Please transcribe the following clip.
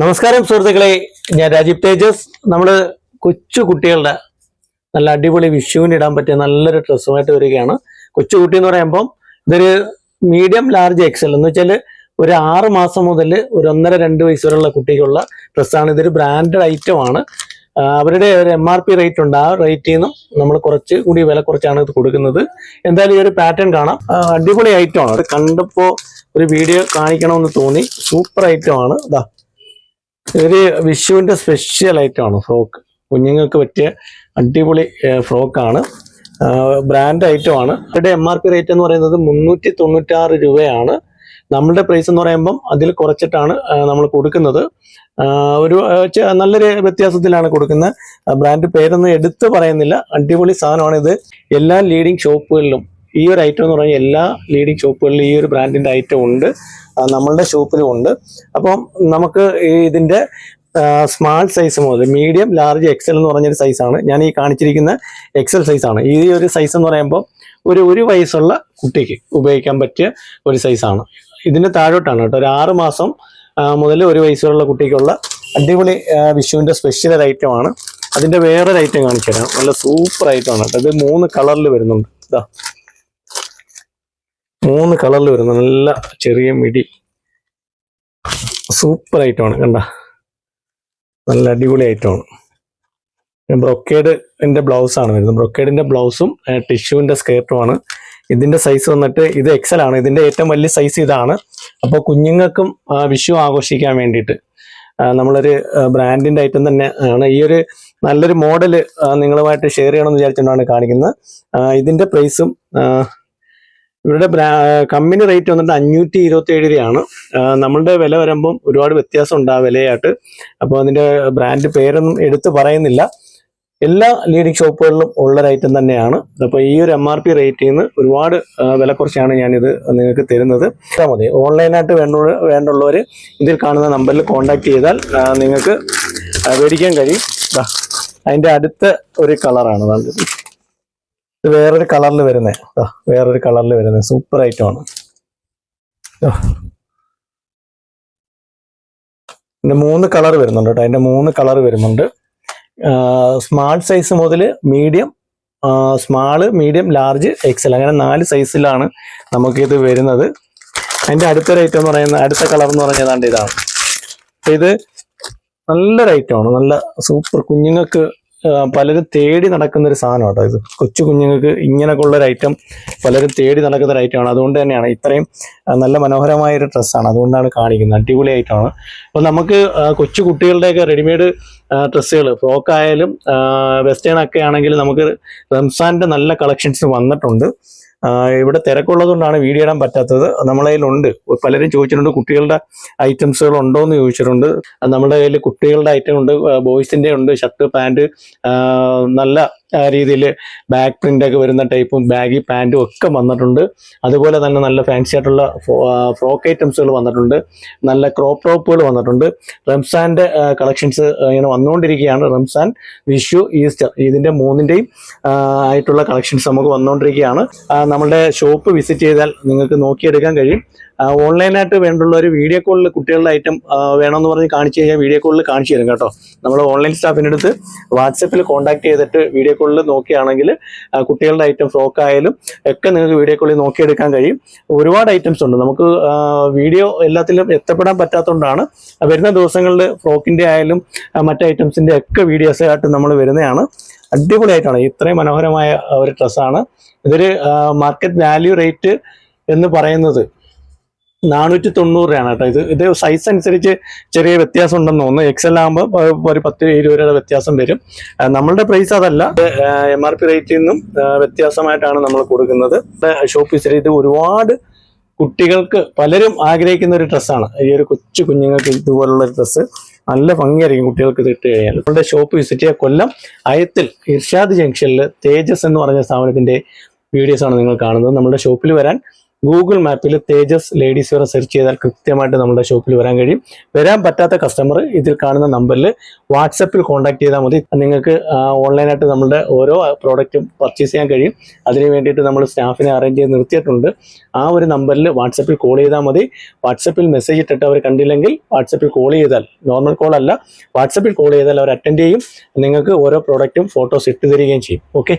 നമസ്കാരം സുഹൃത്തുക്കളെ. ഞാൻ രാജീവ് തേജസ്. നമ്മൾ കൊച്ചു കുട്ടികളുടെ നല്ല അടിപൊളി വിഷുവിന് ഇടാൻ പറ്റിയ നല്ലൊരു ഡ്രസ്സുമായിട്ട് വരികയാണ്. കൊച്ചു കുട്ടി എന്ന് പറയുമ്പം ഇതൊരു മീഡിയം ലാർജ് എക്സൽ എന്ന് വെച്ചാൽ ഒരു ആറ് മാസം മുതൽ ഒരു ഒന്നര രണ്ട് വയസ്സ് വരെയുള്ള കുട്ടിക്കുള്ള ഡ്രസ്സാണ്. ഇതൊരു ബ്രാൻഡഡ് ഐറ്റം ആണ്. അവരുടെ ഒരു എം ആർ പി റേറ്റ് ഉണ്ട്. ആ റേറ്റിൽ നിന്നും നമ്മൾ കുറച്ച് കൂടി വില കുറച്ചാണ് ഇത് കൊടുക്കുന്നത്. എന്തായാലും ഈ ഒരു പാറ്റേൺ കാണാം. അടിപൊളി ഐറ്റം ആണ്. അത് കണ്ടപ്പോൾ ഒരു വീഡിയോ കാണിക്കണമെന്ന് തോന്നി. സൂപ്പർ ഐറ്റം ആണ്. ഇതാ ഒരു വിഷുവിന്റെ സ്പെഷ്യൽ ഐറ്റം ആണ് ഫ്രോക്ക്. കുഞ്ഞുങ്ങൾക്ക് പറ്റിയ അടിപൊളി ഫ്രോക്കാണ്. ബ്രാൻഡ് ഐറ്റം ആണ്. ഇവിടെ എം ആർ പി റേറ്റ് എന്ന് പറയുന്നത് മുന്നൂറ്റി തൊണ്ണൂറ്റാറ് രൂപയാണ്. നമ്മളുടെ പ്രൈസ് എന്ന് പറയുമ്പം അതിൽ കുറച്ചിട്ടാണ് നമ്മൾ കൊടുക്കുന്നത്. ഒരു നല്ലൊരു വ്യത്യാസത്തിലാണ് കൊടുക്കുന്നത്. ബ്രാൻഡ് പേരൊന്നും എടുത്ത് പറയുന്നില്ല. അടിപൊളി സാധനമാണ് ഇത്. എല്ലാ ലീഡിങ് ഷോപ്പുകളിലും ഈ ഒരു ഐറ്റം എന്ന് പറഞ്ഞാൽ എല്ലാ ലീഡിങ് ഷോപ്പുകളിലും ഈ ഒരു ബ്രാൻഡിന്റെ ഐറ്റം ഉണ്ട്. നമ്മളുടെ ഷോപ്പിലും ഉണ്ട്. അപ്പം നമുക്ക് ഈ ഇതിന്റെ സ്മാൾ സൈസ് മുതൽ മീഡിയം ലാർജ് എക്സൽ എന്ന് പറഞ്ഞൊരു സൈസാണ് ഞാൻ ഈ കാണിച്ചിരിക്കുന്ന എക്സൽ സൈസാണ് ഈ ഒരു സൈസ് എന്ന് പറയുമ്പോൾ ഒരു ഒരു വയസ്സുള്ള കുട്ടിക്ക് ഉപയോഗിക്കാൻ പറ്റിയ ഒരു സൈസാണ് ഇതിന് താഴോട്ടാണ് കേട്ടോ. ഒരു ആറ് മാസം മുതൽ ഒരു വയസ്സുള്ള കുട്ടിക്കുള്ള അടിപൊളി വിഷുവിന്റെ സ്പെഷ്യൽ ഐറ്റം ആണ്. അതിന്റെ വേറൊരു ഐറ്റം കാണിച്ചു തരാം നല്ല സൂപ്പർ ഐറ്റം ആണ് കേട്ടോ. ഇത് മൂന്ന് കളറിൽ വരുന്നുണ്ട്. ഇതാ. മൂന്ന് കളറിൽ വരുന്ന നല്ല ചെറിയ മിടി. സൂപ്പർ ഐറ്റമാണ് കണ്ട? നല്ല അടിപൊളി ഐറ്റമാണ് ബ്ലൗസ് ആണ് വരുന്നത്. ബ്രൊക്കേഡിന്റെ ബ്ലൗസും ടിഷ്യൂവിന്റെ സ്കേർട്ടുമാണ് ഇതിന്റെ സൈസ് വന്നിട്ട് ഇത് എക്സൽ ആണ്. ഇതിന്റെ ഏറ്റവും വലിയ സൈസ് ഇതാണ്. അപ്പോൾ കുഞ്ഞുങ്ങൾക്കും വിഷു ആഘോഷിക്കാൻ വേണ്ടിയിട്ട് നമ്മളൊരു ബ്രാൻഡിന്റെ ഐറ്റം തന്നെ ആണ്. ഈ ഒരു നല്ലൊരു മോഡൽ നിങ്ങളുമായിട്ട് ഷെയർ ചെയ്യണമെന്ന് വിചാരിച്ചുകൊണ്ടാണ് കാണിക്കുന്നത്. ഇതിന്റെ പ്രൈസും ഇവരുടെ കമ്പനി റേറ്റ് വന്നിട്ട് അഞ്ഞൂറ്റി ഇരുപത്തി ഏഴ് രൂപയാണ്. നമ്മളുടെ വില വരുമ്പം ഒരുപാട് വ്യത്യാസം ഉണ്ട് ആ വിലയായിട്ട്. അപ്പോൾ അതിന്റെ ബ്രാൻഡ് പേരൊന്നും എടുത്ത് പറയുന്നില്ല. എല്ലാ ലീഡിങ് ഷോപ്പുകളിലും ഉള്ള ഒരു തന്നെയാണ്. അപ്പോൾ ഈ ഒരു എം ആർ പി റേറ്റിൽ നിന്ന് ഒരുപാട് വില കുറച്ചാണ് ഞാനിത് നിങ്ങൾക്ക് തരുന്നത്. മതി. ഓൺലൈനായിട്ട് വേണ്ട വേണ്ടുള്ളവർ ഇതിൽ കാണുന്ന നമ്പറിൽ കോൺടാക്ട് ചെയ്താൽ നിങ്ങൾക്ക് മേടിക്കാൻ കഴിയും. അതിന്റെ അടുത്ത ഒരു കളറാണ് നല്ലത് ഇത് വേറൊരു കളറിൽ വരുന്നത് വേറൊരു കളറിൽ വരുന്നത് സൂപ്പർ ഐറ്റം ആണ്. ദാ. മൂന്ന് കളർ വരുന്നുണ്ട് കേട്ടോ. അതിന്റെ മൂന്ന് കളർ വരുന്നുണ്ട്. സ്മാൾ സൈസ് മുതൽ medium small medium large XL അങ്ങനെ നാല് സൈസിലാണ് നമുക്കിത് വരുന്നത്. അതിന്റെ അടുത്തൊരു ഐറ്റം എന്ന് പറയുന്ന അടുത്ത കളർ എന്ന് പറഞ്ഞതാണ്ട് ഇതാണ്. ഇത് നല്ലൊരു ഐറ്റമാണ് നല്ല സൂപ്പർ കുഞ്ഞുങ്ങൾക്ക് പലരും തേടി നടക്കുന്ന ഒരു സാധനം കേട്ടോ ഇത്. കൊച്ചു കുഞ്ഞുങ്ങൾക്ക് ഇങ്ങനെയൊക്കെ ഉള്ള ഒരു ഐറ്റം പലരും തേടി നടക്കുന്ന ഒരു ഐറ്റമാണ് അതുകൊണ്ട് തന്നെയാണ് ഇത്രയും നല്ല മനോഹരമായ ഒരു ഡ്രസ്സാണ് അതുകൊണ്ടാണ് കാണിക്കുന്നത്. അടിപൊളി ഐറ്റമാണ് അപ്പോൾ നമുക്ക് കൊച്ചു കുട്ടികളുടെയൊക്കെ റെഡിമെയ്ഡ് ഡ്രസ്സുകൾ. ഫ്രോക്ക് ആയാലും വെസ്റ്റേൺ ഒക്കെ ആണെങ്കിൽ നമുക്ക് റംസാന്റെ നല്ല കളക്ഷൻസ് വന്നിട്ടുണ്ട്. ഇവിടെ തിരക്കുള്ളതുകൊണ്ടാണ് വീഡിയോ ഇടാൻ പറ്റാത്തത്. നമ്മളെ കയ്യിലുണ്ട്. പലരും ചോദിച്ചിട്ടുണ്ട് കുട്ടികളുടെ ഐറ്റംസുകൾ ഉണ്ടോ എന്ന് ചോദിച്ചിട്ടുണ്ട്. നമ്മുടെ കയ്യിൽ കുട്ടികളുടെ ഐറ്റം ഉണ്ട് ബോയ്സിന്റെ ഉണ്ട് ഷർട്ട് പാന്റ് നല്ല രീതിയിൽ ബാക്ക് പ്രിന്റ് ഒക്കെ വരുന്ന ടൈപ്പും ബാഗി പാന്റും ഒക്കെ വന്നിട്ടുണ്ട്. അതുപോലെ തന്നെ നല്ല ഫാൻസി ആയിട്ടുള്ള ഫ്രോക്ക് ഐറ്റംസുകൾ വന്നിട്ടുണ്ട്. നല്ല ക്രോപ്പ് ടോപ്പുകൾ വന്നിട്ടുണ്ട്. റംസാന്റെ കളക്ഷൻസ് ഇങ്ങനെ വന്നുകൊണ്ടിരിക്കുകയാണ്. റംസാൻ വിഷു ഈസ്റ്റർ ഇതിന്റെ മൂന്നിന്റെയും ആയിട്ടുള്ള കളക്ഷൻസ് നമുക്ക് വന്നുകൊണ്ടിരിക്കുകയാണ്. നമ്മുടെ ഷോപ്പ് വിസിറ്റ് ചെയ്താൽ നിങ്ങൾക്ക് നോക്കിയെടുക്കാൻ കഴിയും. ഓൺലൈനായിട്ട് വേണ്ടുള്ള ഒരു വീഡിയോ കോളിൽ കുട്ടികളുടെ ഐറ്റം വേണമെന്ന് പറഞ്ഞ് കാണിച്ചു കഴിഞ്ഞാൽ വീഡിയോ കോളിൽ കാണിച്ചു തരും കേട്ടോ. നമ്മൾ ഓൺലൈൻ സ്റ്റാഫിന്റെ അടുത്ത് വാട്സപ്പിൽ കോൺടാക്ട് ചെയ്തിട്ട് വീഡിയോ കോളിൽ നോക്കിയാണെങ്കിൽ കുട്ടികളുടെ ഐറ്റം ഫ്രോക്ക് ആയാലും ഒക്കെ നിങ്ങൾക്ക് വീഡിയോ കോളിൽ നോക്കിയെടുക്കാൻ കഴിയും. ഒരുപാട് ഐറ്റംസ് ഉണ്ട്. നമുക്ക് വീഡിയോ എല്ലാത്തിലും എത്തപ്പെടാൻ പറ്റാത്തതുകൊണ്ടാണ് വരുന്ന ദിവസങ്ങളിൽ ഫ്രോക്കിന്റെ ആയാലും മറ്റു ഐറ്റംസിന്റെ ഒക്കെ വീഡിയോസ് ആയിട്ട് നമ്മൾ വരുന്നതാണ്. അടിപൊളിയായിട്ടാണ്. ഇത്രയും മനോഹരമായ ഒരു ഡ്രസ്സാണ് ഇതൊരു മാർക്കറ്റ് വാല്യൂ റേറ്റ് എന്ന് പറയുന്നത് നാനൂറ്റി തൊണ്ണൂറ് രൂപയാണ് കേട്ടോ. ഇത് ഇത് സൈസ് അനുസരിച്ച് ചെറിയ വ്യത്യാസം ഉണ്ടെന്ന് തോന്നുന്നു എക്സൽ ആകുമ്പോൾ ഒരു പത്ത് ഇരുപത് രൂപയുടെ വ്യത്യാസം വരും. നമ്മളുടെ പ്രൈസ് അതല്ല. എം ആർ പി റേറ്റിൽ നിന്നും വ്യത്യാസമായിട്ടാണ് നമ്മൾ കൊടുക്കുന്നത്. ഷോപ്പ് വിസിറ്റ് ഇത് ഒരുപാട് കുട്ടികൾക്ക് പലരും ആഗ്രഹിക്കുന്ന ഒരു ഡ്രസ്സാണ് ഈ ഒരു കൊച്ചു കുഞ്ഞുങ്ങൾക്ക് ഇതുപോലുള്ള ഒരു ഡ്രസ്സ് നല്ല ഭംഗിയായിരിക്കും കുട്ടികൾക്ക് ഇട്ട് കഴിഞ്ഞാൽ. നമ്മളുടെ ഷോപ്പ് വിസിറ്റ് ചെയ്യുക കൊല്ലം അയത്തിൽ ഇർഷാദ് ജംഗ്ഷനിൽ തേജസ് എന്ന് പറഞ്ഞ സ്ഥാപനത്തിന്റെ വീഡിയോസാണ് നിങ്ങൾ കാണുന്നത്. നമ്മുടെ ഷോപ്പിൽ വരാൻ ഗൂഗിൾ മാപ്പിൽ തേജസ് ലേഡീസ് വെയർ സെർച്ച് ചെയ്താൽ കൃത്യമായിട്ട് നമ്മുടെ ഷോപ്പിൽ വരാൻ കഴിയും. വരാൻ പറ്റാത്ത കസ്റ്റമർ ഇതിൽ കാണുന്ന നമ്പറിൽ വാട്സപ്പിൽ കോൺടാക്ട് ചെയ്താൽ മതി. നിങ്ങൾക്ക് ഓൺലൈനായിട്ട് നമ്മുടെ ഓരോ പ്രോഡക്റ്റും പർച്ചേസ് ചെയ്യാൻ കഴിയും. അതിന് വേണ്ടിയിട്ട് നമ്മൾ സ്റ്റാഫിനെ അറേഞ്ച് ചെയ്ത് നിർത്തിയിട്ടുണ്ട്. ആ ഒരു നമ്പറിൽ വാട്സപ്പിൽ കോൾ ചെയ്താൽ മതി. വാട്സപ്പിൽ മെസ്സേജ് ഇട്ടിട്ട് അവർ കണ്ടില്ലെങ്കിൽ വാട്സപ്പിൽ കോൾ ചെയ്താൽ നോർമൽ കോൾ അല്ല. വാട്സപ്പിൽ കോൾ ചെയ്താൽ അവർ അറ്റൻഡ് ചെയ്യും. നിങ്ങൾക്ക് ഓരോ പ്രോഡക്റ്റും ഫോട്ടോസ് ഇട്ട് തരികയും ചെയ്യും. ഓക്കെ